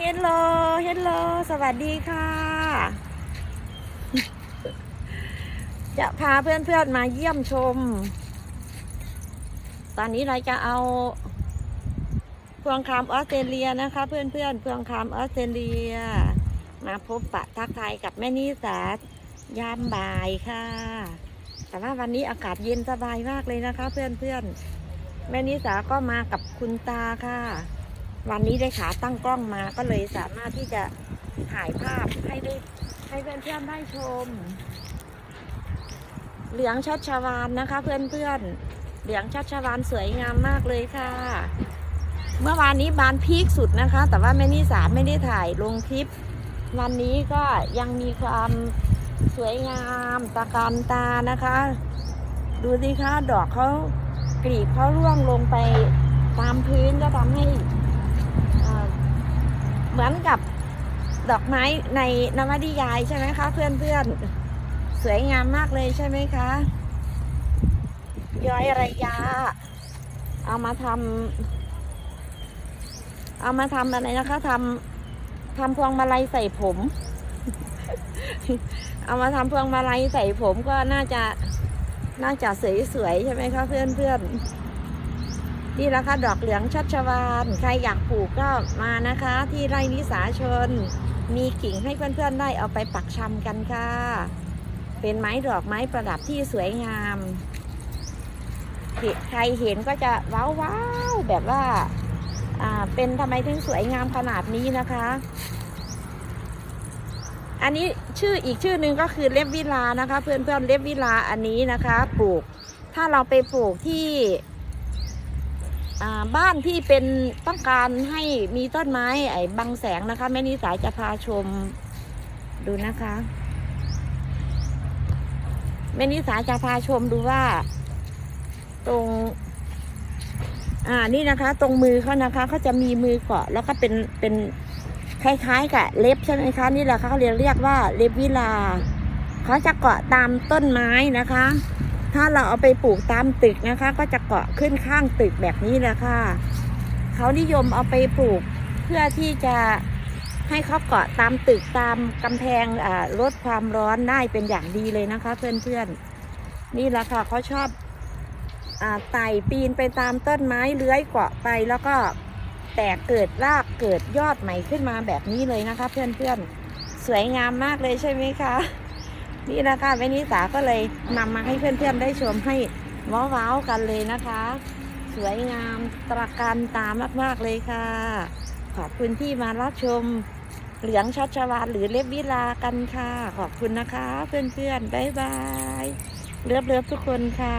เฮลโลเฮลโลสวัสดีค่ะ จะพาเพื่อนๆมาเยี่ยมชม ตอนนี้เราจะเอาพวงคามออสเตรเลียนะคะ เพื่อนๆพวงคามออสเตรเลีย มาพบปะทักทายกับแม่นิสายามบ่ายค่ะ แต่ว่าวันนี้อากาศเย็นสบายมากเลยนะคะ เพื่อนๆแม่นิสาก็มากับคุณตาค่ะ วันนี้ได้ขาตั้งกล้องมาก็เลยสามารถที่จะถ่ายภาพให้ได้ให้เพื่อนๆได้ชม เหลืองชัชวานนะคะ เพื่อนๆ เหลืองชัชวานสวยงามมากเลยค่ะ เมื่อวานนี้บานพีคสุดนะคะ แต่ว่าแม่นิสาไม่ได้ถ่ายลงคลิป วันนี้ก็ยังมีความสวยงามตะการตานะคะ ดูสิคะดอกเขากลีบเขาร่วงลงไปตามพื้นก็ทำให้ เหมือนกับดอกไม้ในนวนิยายใช่ไหมคะ เพื่อนๆ สวยงามมากเลยใช่ไหมคะ ย้อยระยะ เอามาทำเอามาทำอะไรนะคะทำทำพวงมาลัยใส่ผม เอามาทำพวงมาลัยใส่ผมก็น่าจะน่าจะสวยๆใช่ไหมคะเพื่อนๆ นี่แหละคะดอกเหลืองชัชวานใครอยากปลูกก็มานะคะ ที่ไร่นิสาชน มีกิ่งให้เพื่อนๆได้เอาไปปักชำกันค่ะ เป็นไม้ดอกไม้ประดับที่สวยงาม ใครเห็นก็จะว้าวว้าวแบบว่าเป็นทำไมถึงสวยงามขนาดนี้นะคะ อันนี้ชื่ออีกชื่อหนึ่งก็คือเล็บวิลานะคะ เพื่อนๆเล็บวิลาอันนี้นะคะ ปลูก ถ้าเราไปปลูกที่ บ้านที่เป็นต้องการให้มีต้นไม้ไอ้บังแสงนะคะแม่นิสายจะพาชมดูนะคะแม่นิสาจะพาชมดูว่า ตรง อ่านี่นะคะ ตรงมือเขานะคะเขาจะมีมือเกาะแล้วก็เป็นเป็นคล้ายๆกับเล็บใช่ไหมคะ นี่แหละเขาเรียกเรียกว่าเล็บวิลาเขาจะเกาะตามต้นไม้นะคะ ถ้าเราเอาไปปลูกตามตึกนะคะ ก็จะเกาะขึ้นข้างตึกแบบนี้แหละค่ะเขานิยมเอาไปปลูกเพื่อที่จะให้เขาเกาะตามตึกตามกำแพงลดความร้อนได้เป็นอย่างดีเลยนะคะ เพื่อนๆ นี่แหละค่ะเขาชอบอไต่ปีนไปตามต้นไม้เลื้อยเกาะไปแล้วก็แตกเกิดรากเกิดยอดใหม่ขึ้นมาแบบนี้เลยนะคะ เพื่อนๆ สวยงามมากเลยใช่ไหมคะ นี่นะคะแม่นิสาก็เลยนำมาให้เพื่อนๆได้ชมให้ว้าวๆกันเลยนะคะ สวยงามตระการตามากๆเลยค่ะ ขอบคุณที่มารับชมเหลืองชัชวาลหรือเล็บวิลากันค่ะ ขอบคุณนะคะ เพื่อนๆบ๊ายบายเลิฟๆทุกคนค่ะ